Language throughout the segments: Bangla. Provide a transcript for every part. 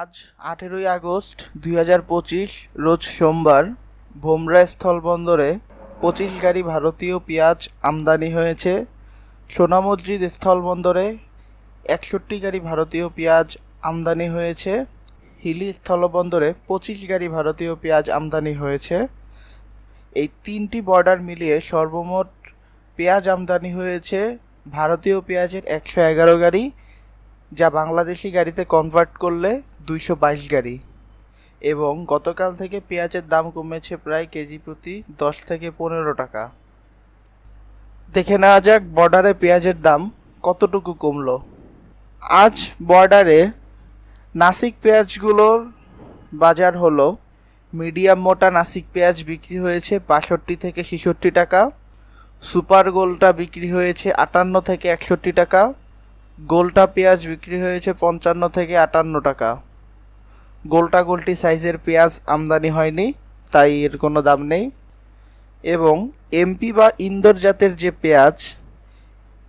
আজ আঠেরোই আগস্ট দুই হাজার পঁচিশ, রোজ সোমবার, ভোমরা স্থলবন্দরে পঁচিশ গাড়ি ভারতীয় পেঁয়াজ আমদানি হয়েছে। সোনা মসজিদ স্থলবন্দরে একষট্টি গাড়ি ভারতীয় পেঁয়াজ আমদানি হয়েছে। হিলি স্থলবন্দরে পঁচিশ গাড়ি ভারতীয় পেঁয়াজ আমদানি হয়েছে। এই তিনটি বর্ডার মিলিয়ে সর্বমোট পেঁয়াজ আমদানি হয়েছে ভারতীয় পেঁয়াজের একশো এগারো গাড়ি, যা বাংলাদেশি গাড়িতে কনভার্ট করলে দুইশো বাইশ গাড়ি এবং গতকাল থেকে পেঁয়াজের দাম কমেছে প্রায় কেজি প্রতি দশ থেকে পনেরো টাকা। দেখে নেওয়া যাক বর্ডারে পেঁয়াজের দাম কতটুকু কমলো। আজ বর্ডারে নাসিক পেঁয়াজগুলোর বাজার হলো মিডিয়াম মোটা নাসিক পেঁয়াজ বিক্রি হয়েছে বাষট্টি থেকে ছেষট্টি টাকা, সুপার গোলটা বিক্রি হয়েছে আটান্ন থেকে একষট্টি টাকা, গোলটা পেঁয়াজ বিক্রি হয়েছে পঞ্চান্ন থেকে আটান্ন টাকা। গোলটা গোলটি সাইজের পেঁয়াজ আমদানি হয়নি, তাই এর কোনো দাম নেই। এবং এমপি বা ইন্দোর জাতের যে পেঁয়াজ,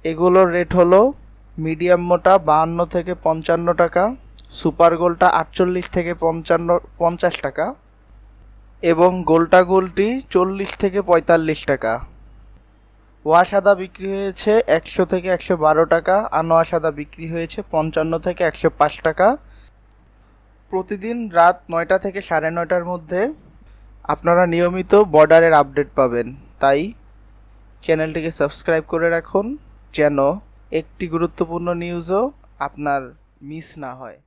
এগুলোর রেট হলো মিডিয়াম মোটা বাহান্ন থেকে পঞ্চান্ন টাকা, সুপার গোলটা আটচল্লিশ থেকে পঞ্চান্ন, পঞ্চাশ টাকা, এবং গোলটা গোলটি চল্লিশ থেকে পঁয়তাল্লিশ টাকা। ওয়া সাদা বিক্রি হয়েছে একশো থেকে একশো বারো টাকা আনোয়া সাদা বিক্রি হয়েছে পঞ্চান্ন থেকে একশো পাঁচ টাকা প্রতিদিন রাত নয়টা থেকে সাড়ে নয়টার মধ্যে আপনারা নিয়মিত বর্ডারের আপডেট পাবেন। তাই চ্যানেলটিকে সাবস্ক্রাইব করে রাখুন, যেন একটি গুরুত্বপূর্ণ নিউজও আপনার মিস না হয়।